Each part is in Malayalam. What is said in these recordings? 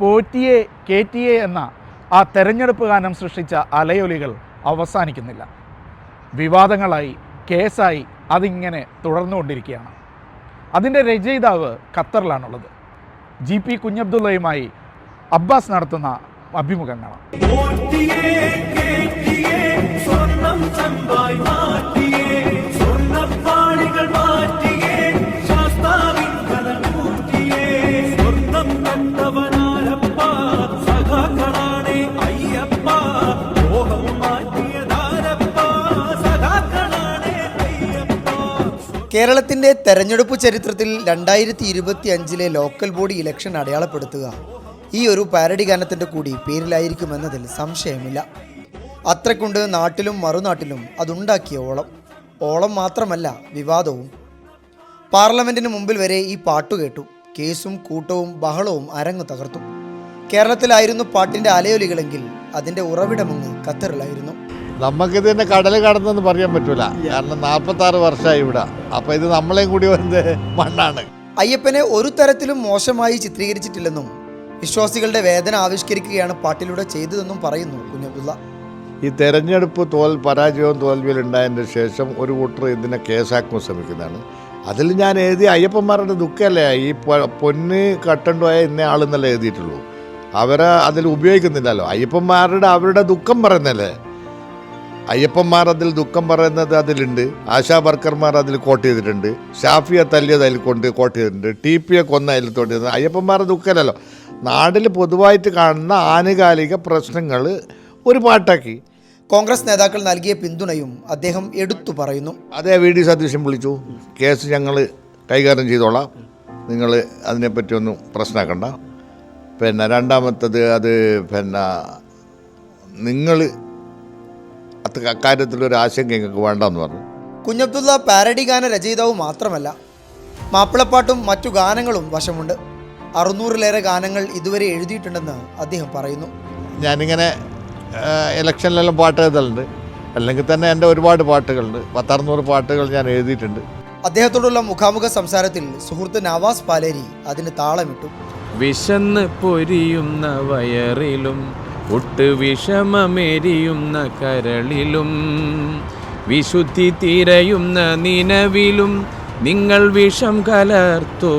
പോറ്റിയെ കേറ്റിയെ എന്ന ആ തെരഞ്ഞെടുപ്പ് ഗാനം സൃഷ്ടിച്ച അലയൊലികൾ അവസാനിക്കുന്നില്ല. വിവാദങ്ങളായി കേസായി അതിങ്ങനെ തുടർന്നുകൊണ്ടിരിക്കുകയാണ്. അതിന്റെ രചയിതാവ് ഖത്തറിലാണുള്ളത്. ജി പി കുഞ്ഞബ്ദുള്ളയുമായി അബ്ബാസ് നടത്തുന്ന അഭിമുഖങ്ങളാണ്. കേരളത്തിന്റെ തെരഞ്ഞെടുപ്പ് ചരിത്രത്തിൽ രണ്ടായിരത്തി ഇരുപത്തി അഞ്ചിലെ ലോക്കൽ ബോഡി ഇലക്ഷൻ അടയാളപ്പെടുത്തുക. ഈ ഒരു പാരഡി ഗാനത്തിന്റെ കൂടി പേരിലായിരിക്കുമെന്നതിൽ സംശയമില്ല. അത്രക്കുണ്ട് നാട്ടിലും മറുനാട്ടിലും അതുണ്ടാക്കിയ ഓളം. ഓളം മാത്രമല്ല വിവാദവും. പാർലമെന്റിന് മുമ്പിൽ വരെ ഈ പാട്ടു കേട്ടു കേസും കൂട്ടവും ബഹളവും അരങ്ങു തകർത്തു. കേരളത്തിലായിരുന്നു പാട്ടിന്റെ അലയൊലികളെങ്കിൽ അതിന്റെ ഉറവിടമങ്ങ് ഖത്തറിലായിരുന്നു. നമുക്കിത് തന്നെ കടൽ കടന്നെന്ന് പറയാൻ പറ്റൂല. കാരണം നാൽപ്പത്തി ആറ് വർഷമായി ഇവിടെ. അപ്പൊ ഇത് നമ്മളെയും കൂടി വന്നത് മണ്ണാണ്. അയ്യപ്പനെ ഒരു തരത്തിലും മോശമായി ചിത്രീകരിച്ചിട്ടില്ലെന്നും വിശ്വാസികളുടെ വേദന ആവിഷ്കരിക്കുകയാണ് പാട്ടിലൂടെ ചെയ്തതെന്നും പറയുന്നു കുഞ്ഞബ്ദുള്ള ഈ തെരഞ്ഞെടുപ്പ് തോൽ പരാജയവും തോൽവിയും ഉണ്ടായതിന് ശേഷം ഒരു കൂട്ടർ ഇതിനെ കേസാക്കാൻ ശ്രമിക്കുന്നതാണ്. അതിൽ ഞാൻ എഴുതി അയ്യപ്പന്മാരുടെ ദുഃഖമല്ലേ? ഈ പൊന്ന് കട്ടണ്ടുപോയ ഇന്ന ആളെന്നല്ലേ എഴുതിയിട്ടുള്ളൂ. അവരെ അതിൽ ഉപയോഗിക്കുന്നില്ലല്ലോ. അയ്യപ്പന്മാരുടെ അവരുടെ ദുഃഖം പറയുന്നല്ലേ? അയ്യപ്പന്മാർ അതിൽ ദുഃഖം പറയുന്നത് അതിലുണ്ട്. ആശാ വർക്കർമാർ അതിൽ കോട്ട് ചെയ്തിട്ടുണ്ട്. ഷാഫിയെ തല്ലിയത് അതിൽ കൊണ്ട് കോട്ട് ചെയ്തിട്ടുണ്ട്. ടി പിയെ കൊന്ന അതിൽ തോട്ട് ചെയ്തിട്ടുണ്ട്. അയ്യപ്പന്മാരുടെ ദുഃഖമല്ലല്ലോ. നാട്ടിൽ പൊതുവായിട്ട് കാണുന്ന ആനുകാലിക പ്രശ്നങ്ങൾ ഒരു പാട്ടാക്കി. കോൺഗ്രസ് നേതാക്കൾ നൽകിയ പിന്തുണയും അദ്ദേഹം എടുത്തു പറയുന്നു. അതേ വി ഡി സതീശൻ വിളിച്ചു. കേസ് ഞങ്ങൾ കൈകാര്യം ചെയ്തോളാം. നിങ്ങൾ അതിനെപ്പറ്റി ഒന്നും പ്രശ്നമാക്കണ്ട. പിന്നെ രണ്ടാമത്തത് അത് പിന്നെ നിങ്ങൾ അത് അക്കാര്യത്തിലൊരു ആശങ്ക ഞങ്ങൾക്ക് വേണ്ടെന്ന് പറഞ്ഞു. കുഞ്ഞബ്ദുള്ള പാരഡി ഗാന രചയിതാവ് മാത്രമല്ല മാപ്പിളപ്പാട്ടും മറ്റു ഗാനങ്ങളും വശമുണ്ട്. അറുന്നൂറിലേറെ ഗാനങ്ങൾ ഇതുവരെ എഴുതിയിട്ടുണ്ടെന്ന് അദ്ദേഹം പറയുന്നു. ഞാനിങ്ങനെ ഇലക്ഷനിലെല്ലാം പാട്ട് എഴുതലുണ്ട്. അല്ലെങ്കിൽ തന്നെ എന്റെ ഒരുപാട് പാട്ടുകളുണ്ട്. പത്തറുന്നൂറ് പാട്ടുകൾ ഞാൻ എഴുതിയിട്ടുണ്ട്. അദ്ദേഹത്തോടുള്ള മുഖാമുഖ സംസാരത്തിൽ സുഹൃത്ത് നവാസ് പാലേരി അതിന് താളമിട്ടു. വിശന്ന് പൊരിയുന്ന വയറിലും ഒട്ട് വിഷമമെരിയുന്ന കരളിലും വിശുദ്ധി തിരയുന്ന നിലവിലും നിങ്ങൾ വിഷം കലർത്തുവതെന്തിനാ?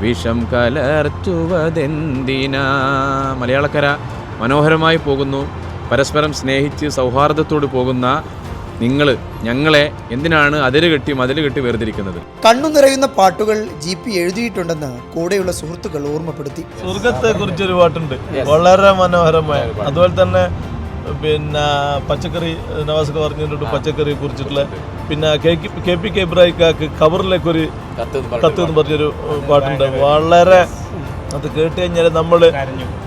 വിഷം കലർത്തുവതെന്തിനാ? മലയാളക്കര മനോഹരമായി പോകുന്നു. പരസ്പരം സ്നേഹിച്ച് സൗഹാർദ്ദത്തോട് പോകുന്ന നിങ്ങൾ ഞങ്ങളെ എന്തിനാണ് അതിര് കെട്ടി മതിൽ കെട്ടി വേർതിരിക്കുന്നത്? കണ്ണു നിറയുന്ന പാട്ടുകൾ ജി പി എഴുതിയിട്ടുണ്ടെന്ന് കൂടെയുള്ള സുഹൃത്തുക്കൾ ഓർമ്മപ്പെടുത്തി. സ്വർഗത്തെ കുറിച്ചൊരു പാട്ടുണ്ട്. വളരെ മനോഹരമായ. അതുപോലെ തന്നെ പിന്നെ പച്ചക്കറി നവാസൊക്കെ പറഞ്ഞിട്ടുണ്ട് പച്ചക്കറിയെ കുറിച്ചിട്ടുള്ള. പിന്നെ കെ പി കെ ഇബ്രാഹിക്കാക്ക് കവറിലേക്കൊരു കത്ത് എന്ന് പറഞ്ഞൊരു പാട്ടുണ്ട്. വളരെ അത് കേട്ട് കഴിഞ്ഞാൽ നമ്മൾ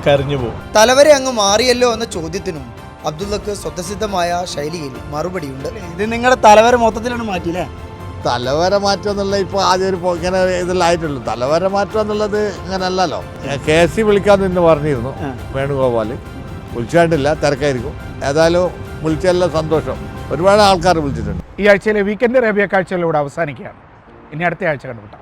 കരഞ്ഞു പോകും. തലവരെ അങ്ങ് മാറിയല്ലോ എന്ന ചോദ്യത്തിനും അബ്ദുള്ളക്ക് സ്വതസിദ്ധമായ ശൈലിയിൽ മറുപടിയുണ്ട്. ഇത് നിങ്ങളുടെ തലവര മൊത്തത്തിലാണ് മാറ്റിയില്ലേ? തലവര മാറ്റം എന്നുള്ള ഇപ്പോൾ ആദ്യം ഒരു ഇങ്ങനെ ഇതിലായിട്ടുള്ളൂ. തലവര മാറ്റം എന്നുള്ളത് ഇങ്ങനെ അല്ലല്ലോ കെ എസ് സി വിളിക്കാമെന്ന് ഇന്ന് പറഞ്ഞിരുന്നു വേണുഗോപാൽ വിളിച്ചാണ്ടില്ല തിരക്കായിരിക്കും. ഏതായാലും വിളിച്ചെല്ലാം സന്തോഷം. ഒരുപാട് ആൾക്കാർ വിളിച്ചിട്ടുണ്ട്. ഈ ആഴ്ചയിലെ വീക്കെൻഡ് റേബിയ കാഴ്ചകളിലൂടെ അവസാനിക്കുകയാണ്. ഇനി അടുത്ത ആഴ്ച കണ്ടുമുട്ടാം.